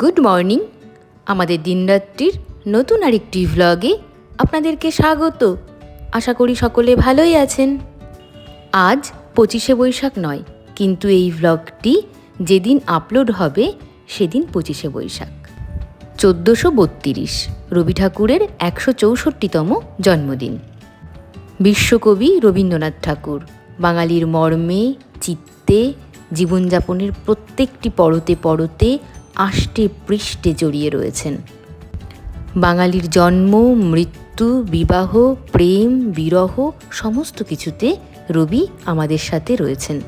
Good morning. আমাদের দিনরাত্রির নতুন আরেকটি ভ্লগে আপনাদেরকে স্বাগত। আশা করি সকলে ভালোই আছেন। আজ পঁচিশে বৈশাখ নয়, কিন্তু এই ভ্লগটি যেদিন আপলোড হবে সেদিন পঁচিশে বৈশাখ। চোদ্দোশো বত্রিশ, রবি ঠাকুরের একশো চৌষট্টিতম জন্মদিন। বিশ্বকবি রবীন্দ্রনাথ ঠাকুর, বাঙালির মর্মে, চিত্তে, জীবনযাপনের প্রত্যেকটি পরতে পরতে আষ্টে পৃষ্ঠে জড়িয়ে রয়েছেন। বাঙালির জন্ম, মৃত্যু, বিবাহ, প্রেম, বিরহ সমস্ত কিছুতে রবি আমাদের সাথে রয়েছেন।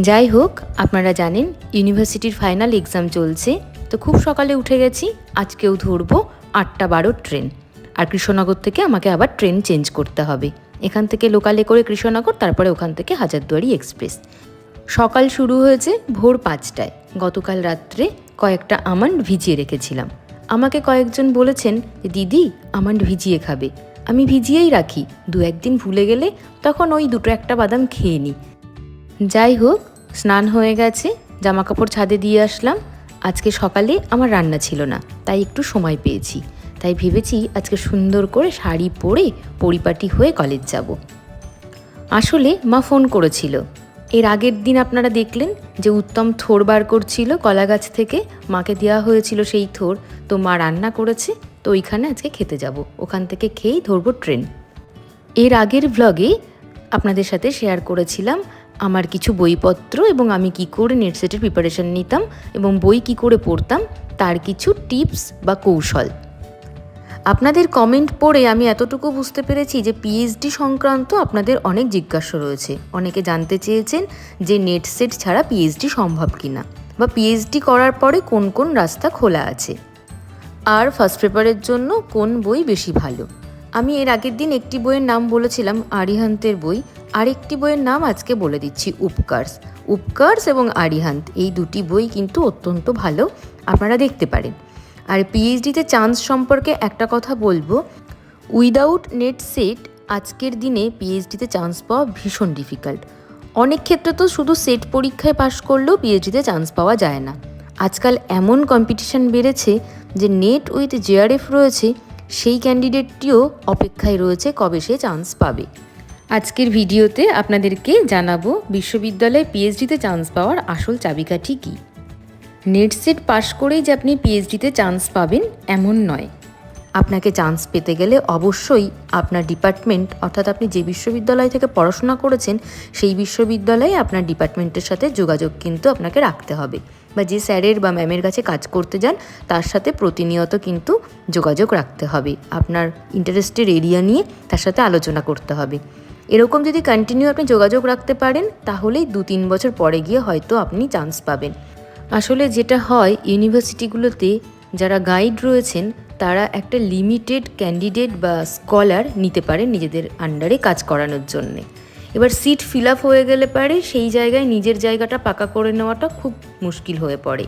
যাই হোক, আপনারা জানেন, ইউনিভার্সিটির ফাইনাল এক্সাম চলছে, তো খুব সকালে উঠে গেছি, আজকেও ধরবো আটটা বারো ট্রেন। আর কৃষ্ণনগর থেকে আমাকে আবার ট্রেন চেঞ্জ করতে হবে। এখান থেকে লোকালে করে কৃষ্ণনগর, তারপরে ওখান থেকে হাজারদুয়ারি এক্সপ্রেস। সকাল শুরু হয়েছে ভোর পাঁচটায়। গতকাল রাত্রে কয়েকটা আমান্ড ভিজিয়ে রেখেছিলাম। আমাকে কয়েকজন বলেছেন, দিদি, আমান্ড ভিজিয়ে খাবে। আমি ভিজিয়েই রাখি। দু একদিন ভুলে গেলে তখন ওই দুটো একটা বাদাম খেয়ে নিই যাই হোক, স্নান হয়ে গেছে জামা কাপড় ছাদে দিয়ে আসলাম। আজকে সকালে আমার রান্না ছিল না, তাই একটু সময় পেয়েছি। তাই ভেবেছি আজকে সুন্দর করে শাড়ি পরে পরিপাটি হয়ে কলেজ যাব। আসলে মা ফোন করেছিল এর আগের দিন আপনারা দেখলেন যে উত্তম থোর বার করছিল কলা গাছ থেকে মাকে দেওয়া হয়েছিল সেই থোর। তো মা রান্না করেছে, তো ওইখানে আজকে খেতে যাব। ওখান থেকে খেয়েই ধরবো ট্রেন। এর আগের ভ্লগে আপনাদের সাথে শেয়ার করেছিলাম আমার কিছু বইপত্র এবং আমি কি করে নেট সেটের প্রিপারেশন নিতাম এবং বই কি করে পড়তাম, তার কিছু টিপস বা কৌশল। আপনাদের কমেন্ট পড়ে আমি এতটুকু বুঝতে পেরেছি যে পিএইচডি সংক্রান্ত আপনাদের অনেক জিজ্ঞাসা রয়েছে। অনেকে জানতে চেয়েছেন যে নেট সেট ছাড়া পিএইচডি সম্ভব কিনা বা পিএইচডি করার পরে কোন কোন রাস্তা খোলা আছে। আর ফার্স্ট পেপারের জন্য কোন বই বেশি ভালো? আমি এর আগের দিন একটি বইয়ের নাম বলেছিলাম, আরিহান্তের বই। আরেকটি বইয়ের নাম আজকে বলে দিচ্ছি উপকার্স উপকার্স এবং আরিহান্ত, এই দুটি বই কিন্তু অত্যন্ত ভালো। আপনারা দেখতে পারেন। আর পিএইচডিতে চান্স সম্পর্কে একটা কথা বলব। উইদাউট নেট সেট আজকের দিনে পিএইচডিতে চান্স পাওয়া ভীষণ ডিফিকাল্ট অনেক ক্ষেত্রে তো শুধু সেট পরীক্ষায় পাশ করলেও পিএইচডিতে চান্স পাওয়া যায় না। আজকাল এমন কম্পিটিশন বেড়েছে যে নেট উইথ জেআরএফ রয়েছে, সেই ক্যান্ডিডেটটিও অপেক্ষায় রয়েছে কবে সে চান্স পাবে। আজকের ভিডিওতে আপনাদেরকে জানাব বিশ্ববিদ্যালয়ে পিএইচডিতে চান্স পাওয়ার আসল চাবিকাঠি কী। নেট সেট পাশ করেই যে আপনি পিএইচডিতে চান্স পাবেন, এমন নয়। আপনাকে চান্স পেতে গেলে অবশ্যই আপনার ডিপার্টমেন্ট অর্থাৎ আপনি যে বিশ্ববিদ্যালয় থেকে পড়াশোনা করেছেন, সেই বিশ্ববিদ্যালয়ে আপনার ডিপার্টমেন্টের সাথে যোগাযোগ কিন্তু আপনাকে রাখতে হবে। বা যে স্যারের বা ম্যামের কাছে কাজ করতে যান, তার সাথে প্রতিনিয়ত কিন্তু যোগাযোগ রাখতে হবে। আপনার ইন্টারেস্টের এরিয়া নিয়ে তার সাথে আলোচনা করতে হবে। এরকম যদি কন্টিনিউ আপনি যোগাযোগ রাখতে পারেন, তাহলেই দু তিন বছর পরে গিয়ে হয়তো আপনি চান্স পাবেন। আসলে যেটা হয়, ইউনিভার্সিটিগুলোতে যারা গাইড রয়েছেন, তারা একটা লিমিটেড ক্যান্ডিডেট বা স্কলার নিতে পারে নিজেদের আন্ডারে কাজ করানোর জন্যে। এবার সিট ফিল আপ হয়ে গেলে পারে, সেই জায়গায় নিজের জায়গাটা পাকা করে নেওয়াটা খুব মুশকিল হয়ে পড়ে।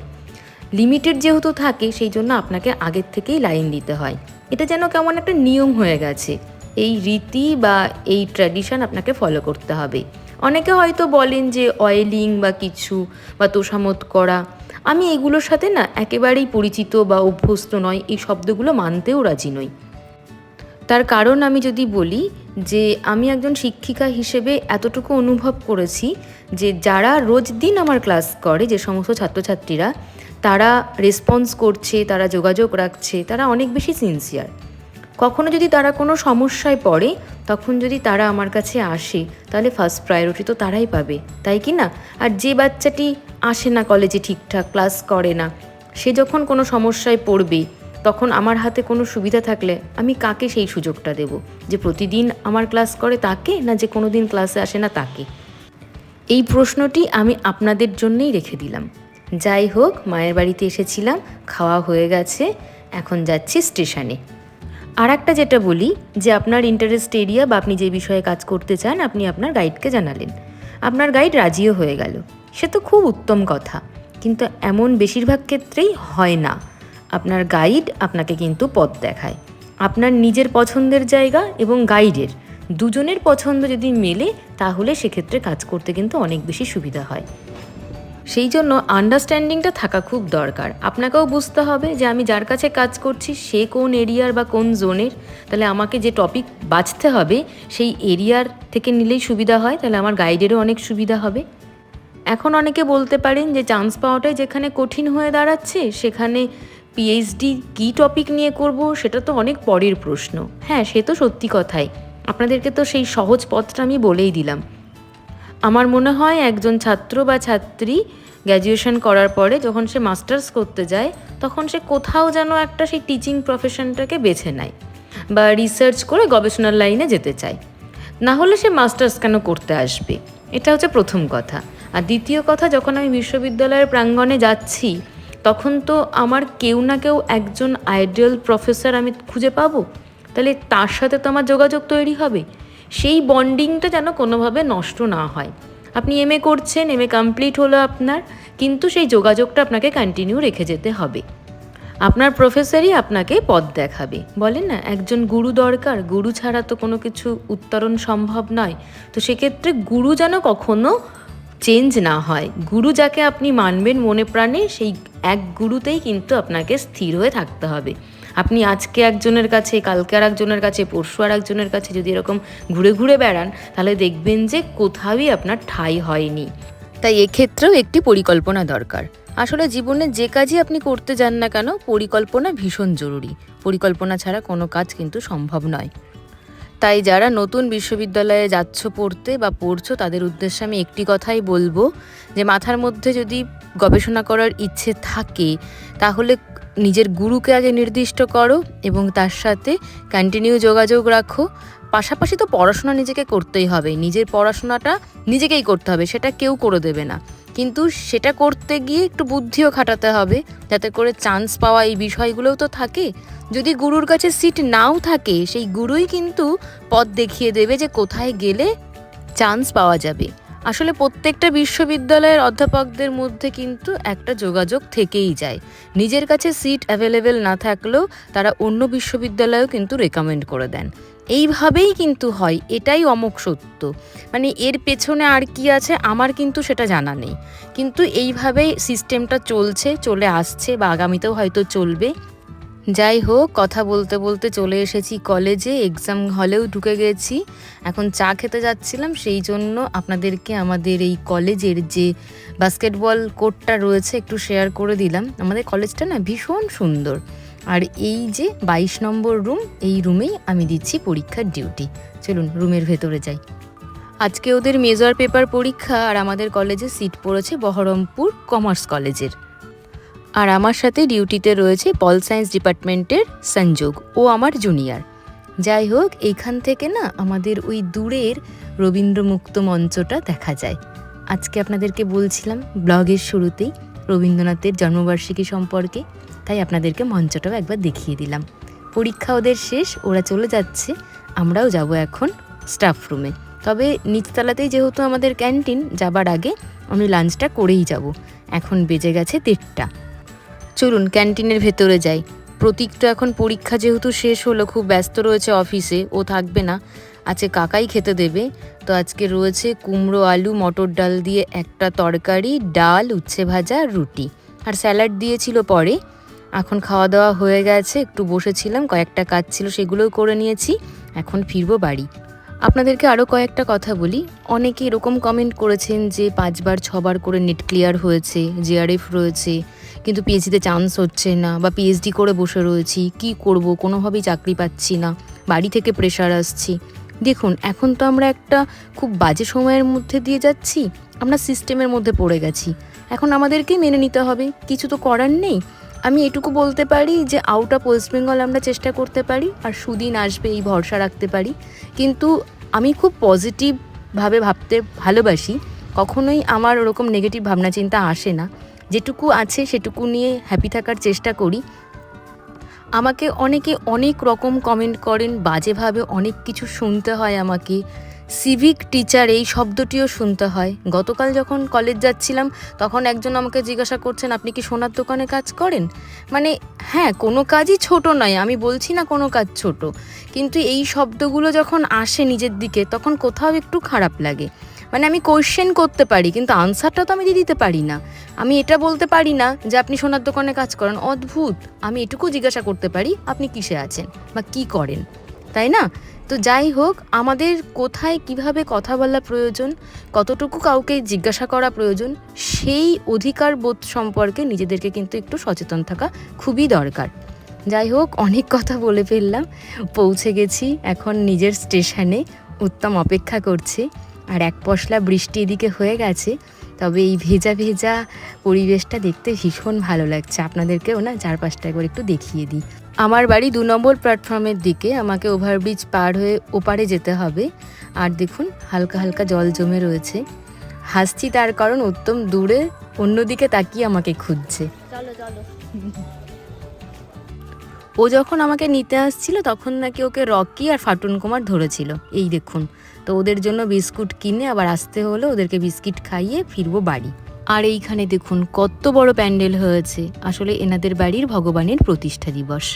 লিমিটেড যেহেতু থাকে, সেই জন্য আপনাকে আগের থেকেই লাইন দিতে হয়। এটা যেন কেমন একটা নিয়ম হয়ে গেছে। এই রীতি বা এই ট্র্যাডিশন আপনাকে ফলো করতে হবে। অনেকে হয়তো বলেন যে অয়েলিং বা কিছু বা তোষামত করা। আমি এগুলোর সাথে না একেবারেই পরিচিত বা অভ্যস্ত নয় এই শব্দগুলো মানতেও রাজি নই। তার কারণ আমি যদি বলি যে আমি একজন শিক্ষিকা হিসেবে এতটুকু অনুভব করেছি যে যারা রোজ দিন আমার ক্লাস করে, যে সমস্ত ছাত্রছাত্রীরা, তারা রেসপন্স করছে, তারা যোগাযোগ রাখছে, তারা অনেক বেশি সিনসিয়ার কখনো যদি তারা কোনো সমস্যায় পড়ে, তখন যদি তারা আমার কাছে আসে, তাহলে ফার্স্ট প্রায়োরিটি তো তারাই পাবে, তাই কি না? আর যে বাচ্চাটি আসে না কলেজে ঠিকঠাক ক্লাস করে না, সে যখন কোনো সমস্যায় পড়বে, তখন আমার হাতে কোনো সুবিধা থাকলে আমি কাকে সেই সুযোগটা দেব? যে প্রতিদিন আমার ক্লাস করে তাকে, না যে কোনো দিন ক্লাসে আসে না তাকে? এই প্রশ্নটি আমি আপনাদের জন্যই রেখে দিলাম। যাই হোক, মায়ের বাড়িতে এসেছিলাম, খাওয়া হয়ে গেছে, এখন যাচ্ছি স্টেশনে আর একটা যেটা বলি, যে আপনার ইন্টারেস্ট এরিয়া বা আপনি যে বিষয়ে কাজ করতে চান, আপনি আপনার গাইডকে জানালেন। আপনার গাইড রাজিও হয়ে গেল। সে তো খুব উত্তম কথা। কিন্তু এমন বেশিরভাগ ক্ষেত্রেই হয় না। আপনার গাইড আপনাকে কিন্তু পথ দেখায়। আপনার নিজের পছন্দের জায়গা এবং গাইডের দুজনের পছন্দ যদি মেলে, তাহলে সেক্ষেত্রে কাজ করতে কিন্তু অনেক বেশি সুবিধা হয়। সেই জন্য আন্ডারস্ট্যান্ডিংটা থাকা খুব দরকার। আপনাকেও বুঝতে হবে যে আমি যার কাছে কাজ করছি, সে কোন এরিয়ার বা কোন জোনের তাহলে আমাকে যে টপিক বাছতে হবে, সেই এরিয়ার থেকে নিলেই সুবিধা হয়, তাহলে আমার গাইডেরও অনেক সুবিধা হবে। এখন অনেকে বলতে পারেন যে চান্স পাওয়াটাই যেখানে কঠিন হয়ে দাঁড়াচ্ছে, সেখানে পিএইচডি কী টপিক নিয়ে করব, সেটা তো অনেক পরের প্রশ্ন। হ্যাঁ সে তো সত্যি কথাই। আপনাদেরকে তো সেই সহজ পথটা আমি বলেই দিলাম। আমার মনে হয় একজন ছাত্র বা ছাত্রী গ্র্যাজুয়েশন করার পরে যখন সে মাস্টার্স করতে যায়, তখন সে কোথাও যেন একটা সেই টিচিং প্রফেশনটাকে বেছে নেয় বা রিসার্চ করে গবেষণার লাইনে যেতে চায়। না হলে সে মাস্টার্স কেন করতে আসবে? এটা হচ্ছে প্রথম কথা। আর দ্বিতীয় কথা, যখন আমি বিশ্ববিদ্যালয়ের প্রাঙ্গণে যাচ্ছি, তখন তো আমার কেউ না কেউ একজন আইডিয়াল প্রফেসর আমি খুঁজে পাবো? তাহলে তার সাথে তো আমার যোগাযোগ তৈরি হবে। সেই বন্ডিংটা যেন কোনোভাবে নষ্ট না হয়। আপনি এমএ করছেন এমএ কমপ্লিট হলো আপনার, কিন্তু সেই যোগাযোগটা আপনাকে কন্টিনিউ রেখে যেতে হবে। আপনার প্রফেসরই আপনাকে পথ দেখাবে। বলেন না, একজন গুরু দরকার, গুরু ছাড়া তো কোনো কিছু উত্তরণ সম্ভব নয়। তো সেক্ষেত্রে গুরু যেন কখনো চেঞ্জ না হয়। গুরু যাকে আপনি মানবেন মনে প্রাণে, সেই এক গুরুতেই কিন্তু আপনাকে স্থির হয়ে থাকতে হবে। আপনি আজকে একজনের কাছে, কালকে আর একজনের কাছে, পরশু আর একজনের কাছে যদি এরকম ঘুরে ঘুরে বেড়ান, তাহলে দেখবেন যে কোথাওই আপনার ঠাঁই হয়নি। তাই এক্ষেত্রেও একটি পরিকল্পনা দরকার। আসলে জীবনে যে কাজই আপনি করতে যান না কেন, পরিকল্পনা ভীষণ জরুরি। পরিকল্পনা ছাড়া কোনো কাজ কিন্তু সম্ভব নয়। তাই যারা নতুন বিশ্ববিদ্যালয়ে যাচ্ছ পড়তে বা পড়ছো, তাদের উদ্দেশ্যে আমি একটি কথাই বলব যে, মাথার মধ্যে যদি গবেষণা করার ইচ্ছে থাকে, তাহলে নিজের গুরুকে আগে নির্দিষ্ট করো এবং তার সাথে কন্টিনিউ যোগাযোগ রাখো। পাশাপাশি তো পড়াশোনা নিজেকে করতেই হবে। নিজের পড়াশোনাটা নিজেকেই করতে হবে, সেটা কেউ করে দেবে না। কিন্তু সেটা করতে গিয়ে একটু বুদ্ধিও খাটাতে হবে, যাতে করে চান্স পাওয়া এই বিষয়গুলোও তো থাকে। যদি গুরুর কাছে সিট নাও থাকে, সেই গুরুই কিন্তু পথ দেখিয়ে দেবে যে কোথায় গেলে চান্স পাওয়া যাবে। আসলে প্রত্যেকটা বিশ্ববিদ্যালয়ের অধ্যাপকদের মধ্যে কিন্তু একটা যোগাযোগ থেকেই যায়। নিজের কাছে সিট অ্যাভেলেবেল না থাকলেও তারা অন্য বিশ্ববিদ্যালয়েও কিন্তু রেকমেন্ড করে দেন। এইভাবেই কিন্তু হয়, এটাই অমোক সত্য। মানে এর পেছনে আর কি আছে আমার কিন্তু সেটা জানা নেই। কিন্তু এইভাবেই সিস্টেমটা চলছে, চলে আসছে বা আগামীতেও হয়তো চলবে। যাই হোক, কথা বলতে বলতে চলে এসেছি কলেজে এক্সাম হলেও ঢুকে গেছি। এখন চা খেতে যাচ্ছিলাম, সেই জন্য আপনাদেরকে আমাদের এই কলেজের যে বাস্কেটবল কোর্টটা রয়েছে, একটু শেয়ার করে দিলাম। আমাদের কলেজটা না ভীষণ সুন্দর। আর এই যে বাইশ নম্বর রুম এই রুমেই আমি দিচ্ছি পরীক্ষার ডিউটি চলুন রুমের ভেতরে যাই। আজকে ওদের মেজর পেপার পরীক্ষা, আর আমাদের কলেজে সিট পড়েছে বহরমপুর কমার্স কলেজের। আর আমার সাথে ডিউটিতে রয়েছে পল সায়েন্স ডিপার্টমেন্টের সংযোগ ও আমার জুনিয়র। যাই হোক এইখান থেকে না আমাদের ওই দূরের রবীন্দ্রমুক্ত মঞ্চটা দেখা যায়। আজকে আপনাদেরকে বলছিলাম, ব্লগের শুরুতেই রবীন্দ্রনাথের জন্মবার্ষিকী সম্পর্কে, তাই আপনাদেরকে মঞ্চটাও একবার দেখিয়ে দিলাম। পরীক্ষা ওদের শেষ, ওরা চলে যাচ্ছে, আমরাও যাব এখন স্টাফ রুমে তবে নিচতলাতেই যেহেতু আমাদের ক্যান্টিন, যাবার আগে আমি লাঞ্চটা করেই যাব। এখন বেজে গেছে দেড়টা। চলুন, ক্যান্টিনের ভেতরে যাই। প্রতীক তো এখন পরীক্ষা যেহেতু শেষ হলো, খুব ব্যস্ত রয়েছে অফিসে, ও থাকবে না। আজকে কাকাই খেতে দেবে। তো আজকে রয়েছে কুমড়ো আলু, মটর ডাল দিয়ে একটা তরকারি, ডাল, উচ্ছে ভাজা, রুটি। আর স্যালাড দিয়েছিল পরে। এখন খাওয়া দাওয়া হয়ে গেছে, একটু বসেছিলাম, কয়েকটা কাজ ছিল, সেগুলোও করে নিয়েছি। এখন ফিরবো বাড়ি। আপনাদেরকে আরও কয়েকটা কথা বলি। অনেকে এরকম কমেন্ট করেছেন যে পাঁচবার, ছবার করে নেট ক্লিয়ার হয়েছে জেআরএফ রয়েছে, কিন্তু পিএইচডিতে চান্স হচ্ছে না বা পিএইচডি করে বসে রয়েছি, কি করব? কোনোভাবেই চাকরি পাচ্ছি না, বাড়ি থেকে প্রেশার আসছি। দেখুন, এখন তো আমরা একটা খুব বাজে সময়ের মধ্যে দিয়ে যাচ্ছি, আমরা সিস্টেমের মধ্যে পড়ে গেছি। এখন আমাদেরকেই মেনে নিতে হবে, কিছু তো করার নেই। আমি এটুকু বলতে পারি যে আউট অফ ওয়েস্ট বেঙ্গল আমরা চেষ্টা করতে পারি আর সুদিন আসবে এই ভরসা রাখতে পারি। কিন্তু আমি খুব পজিটিভভাবে ভাবতে ভালোবাসি। কখনোই আমার ওরকম নেগেটিভ ভাবনা চিন্তা আসে না। যেটুকু আছে সেটুকু নিয়ে হ্যাপি থাকার চেষ্টা করি। আমাকে অনেকে অনেক রকম কমেন্ট করেন, বাজেভাবে অনেক কিছু শুনতে হয় আমাকে। সিভিক টিচার এই শব্দটিও শুনতে হয়। গতকাল যখন কলেজ যাচ্ছিলাম, তখন একজন আমাকে জিজ্ঞাসা করছেন, আপনি কি সোনার দোকানে কাজ করেন? মানে হ্যাঁ কোনো কাজই ছোট নয়, আমি বলছি না কোনো কাজ ছোট। কিন্তু এই শব্দগুলো যখন আসে নিজের দিকে, তখন কোথাও একটু খারাপ লাগে। মানে আমি কোয়েশ্চেন করতে পারি, কিন্তু আনসারটা তো আমি দিয়ে দিতে পারি না। আমি এটা বলতে পারি না যে, আপনি সোনার দোকানে কাজ করেন। অদ্ভুত! আমি এটুকু জিজ্ঞাসা করতে পারি, আপনি কিসে আছেন বা কি করেন? তাই না? তো যাই হোক, আমাদের কোথায় কীভাবে কথা বলা প্রয়োজন, কতটুকু কাউকে জিজ্ঞাসা করা প্রয়োজন, সেই অধিকার বোধ সম্পর্কে নিজেদেরকে কিন্তু একটু সচেতন থাকা খুবই দরকার। যাই হোক, অনেক কথা বলে ফেললাম, পৌঁছে গেছি এখন নিজের স্টেশনে, উত্তম অপেক্ষা করছে, আর এক পশলা বৃষ্টি এদিকে হয়ে গেছে তবে এই ভেজা ভেজা পরিবেশটা দেখতে ভীষণ ভালো লাগছে। আপনাদেরকেও না চারপাশটা একবার একটু দেখিয়ে দিই। আমার বাড়ি দু নম্বর প্ল্যাটফর্মের দিকে আমাকে ওভারব্রিজ পার হয়ে ওপারে যেতে হবে। আর দেখুন হালকা হালকা জল জমে রয়েছে। হাসছি তার কারণ উত্তম দূরে অন্যদিকে তাকিয়ে আমাকে খুঁজছে। ও যখন আমাকে নিতে আসছিল তখন নাকি ওকে রকি আর ফাটুন কুমার ধরেছিল। এই দেখুন তো ওদের জন্য বিস্কুট কিনে আবার আসতে হলো ওদেরকে বিস্কিট খাইয়ে ফিরবো বাড়ি। আর এইখানে দেখুন কত বড় প্যান্ডেল হয়েছে। আসলে এনাদের বাড়ির ভগবানের প্রতিষ্ঠা দিবস।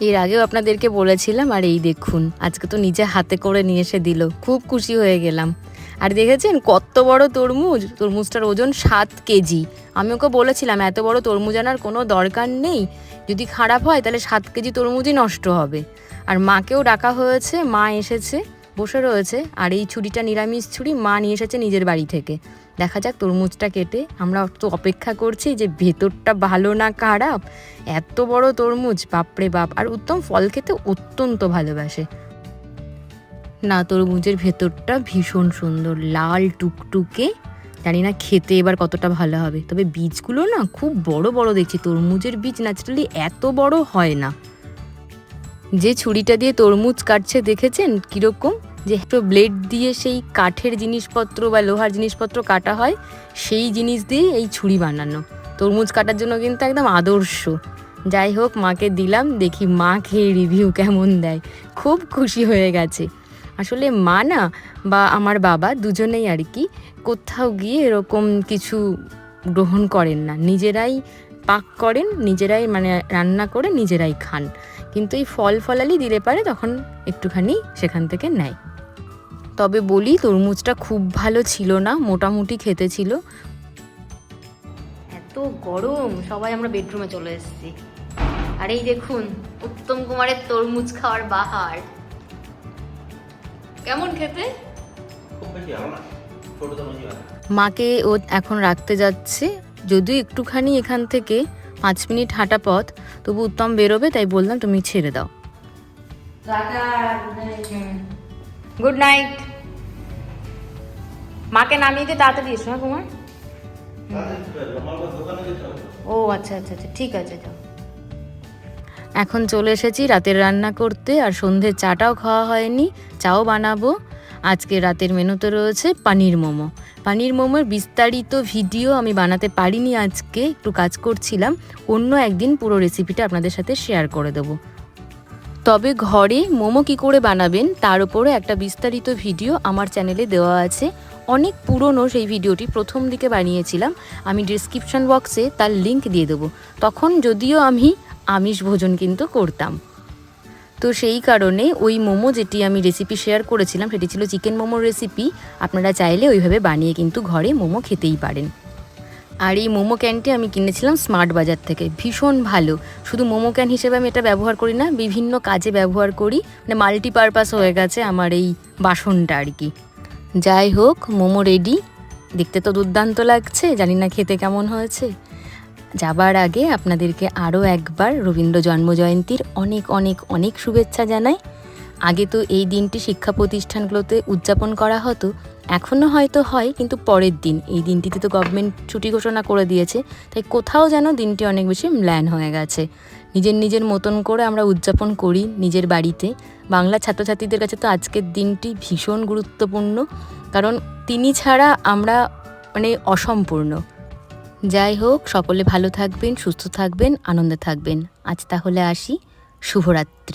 এর আগেও আপনাদেরকে বলেছিলাম আর এই দেখুন আজকে তো নিজে হাতে করে নিয়ে এসে দিল। খুব খুশি হয়ে গেলাম। আর দেখেছেন কত বড় তরমুজ? তরমুজটার ওজন সাত কেজি। আমি ওকে বলেছিলাম, এত বড় তরমুজ আনার কোনো দরকার নেই। যদি খারাপ হয়, তাহলে সাত কেজি তরমুজই নষ্ট হবে। আর মাকেও ডাকা হয়েছে, মা এসেছে, বসে রয়েছে, আর এই ছুরিটা, নিরামিষ ছুরি, মা নিয়ে এসেছে নিজের বাড়ি থেকে। দেখা যাক তরমুজটা কেটে, আমরা তো অপেক্ষা করছি যে ভেতরটা ভালো না খারাপ। এত বড় তরমুজ, বাপরে বাপ! আর উত্তম ফল খেতে অত্যন্ত ভালোবাসে। না, তরমুজের ভেতরটা ভীষণ সুন্দর, লাল টুকটুকে। জানি না খেতে এবার কতটা ভালো হবে। তবে বীজগুলো না খুব বড় বড় দেখছি, তরমুজের বীজ ন্যাচারালি এত বড় হয় না। যে ছুরিটা দিয়ে তরমুজ কাটছে, দেখেছেন কীরকম? যে একটু ব্লেড দিয়ে সেই কাঠের জিনিসপত্র বা লোহার জিনিসপত্র কাটা হয়, সেই জিনিস দিয়ে এই ছুরি বানানো। তরমুজ কাটার জন্য কিন্তু একদম আদর্শ। যাই হোক, মাকে দিলাম, দেখি মা খেয়ে রিভিউ কেমন দেয়। খুব খুশি হয়ে গেছে। আসলে মা না বা আমার বাবা দুজনেই আর কি কোথাও গিয়ে এরকম কিছু গ্রহণ করেন না। নিজেরাই পাক করেন, নিজেরাই মানে রান্না করে, নিজেরাই খান। কিন্তু এই ফল ফলালি দিলে পারে, তখন একটুখানি সেখান থেকে নেয়। তবে বলি, তরমুজটা খুব ভালো ছিল না, মোটামুটি খেতে ছিল। এত গরম, সবাই আমরা বেডরুমে চলে এসেছি। আর এই দেখুন, উত্তম কুমারের তরমুজ খাওয়ার বাহার। কেমন খেতে? খুব বেশি ভালো না ছোট তো মাকে ও এখন রাখতে যাচ্ছে যদিও একটুখানি এখান থেকে পাঁচ মিনিট হাঁটা পথ তবু উত্তম বেরোবে তাই বললাম তুমি ছেড়ে দাও। Good night. মাকে নামিয়ে দিয়ে তাড়াতাড়ি এসো হ্যাঁ কুমার হবে। ও আচ্ছা আচ্ছা আচ্ছা ঠিক আছে যাও। এখন চলে এসেছি রাতের রান্না করতে আর সন্ধ্যে চাটাও খাওয়া হয়নি, চাও বানাবো। আজকে রাতের মেনুতে রয়েছে পানির মোমো। পানির মোমোর বিস্তারিত ভিডিও আমি বানাতে পারিনি আজকে, একটু কাজ করছিলাম, অন্য একদিন পুরো রেসিপিটা আপনাদের সাথে শেয়ার করে দেবো। তবে ঘরে মোমো কি করে বানাবেন, তার উপরে একটা বিস্তারিত ভিডিও আমার চ্যানেলে দেওয়া আছে। অনেক পুরনো সেই ভিডিওটি প্রথম দিকে বানিয়েছিলাম, আমি ডিসক্রিপশন বক্সে তার লিংক দিয়ে দেবো। তখন যদিও আমি আমিষ ভোজন কিন্তু করতাম। তো সেই কারণে ওই মোমো যেটি আমি রেসিপি শেয়ার করেছিলাম, সেটি ছিল চিকেন মোমোর রেসিপি আপনারা চাইলে ওইভাবে বানিয়ে কিন্তু ঘরে মোমো খেতেই পারেন। আর এই মোমো ক্যানটি আমি কিনেছিলাম স্মার্ট বাজার থেকে। ভীষণ ভালো। শুধু মোমো ক্যান হিসেবে আমি এটা ব্যবহার করি না, বিভিন্ন কাজে ব্যবহার করি। মানে মাল্টিপারপাস হয়ে গেছে আমার এই বাসনটা আর কি। যাই হোক, মোমো রেডি দেখতে তো দুর্দান্ত লাগছে, জানি না খেতে কেমন হয়েছে। যাবার আগে আপনাদেরকে আরও একবার রবীন্দ্র জন্মজয়ন্তীর অনেক অনেক অনেক শুভেচ্ছা জানাই। আগে তো এই দিনটি শিক্ষা প্রতিষ্ঠানগুলোতে উদযাপন করা হতো, এখনও হয়তো হয়, কিন্তু পরের দিন। এই দিনটিতে তো গভর্নমেন্ট ছুটি ঘোষণা করে দিয়েছে, তাই কোথাও যেন দিনটি অনেক বেশি ম্ল্যান হয়ে গেছে। নিজের নিজের মতন করে আমরা উদযাপন করি নিজের বাড়িতে। বাংলা ছাত্রছাত্রীদের কাছে তো আজকের দিনটি ভীষণ গুরুত্বপূর্ণ, কারণ তিনি ছাড়া আমরা মানে অসম্পূর্ণ। যাই হোক সকলে ভালো থাকবেন সুস্থ থাকবেন আনন্দে থাকবেন। আজ তাহলে আসি। শুভরাত্রি।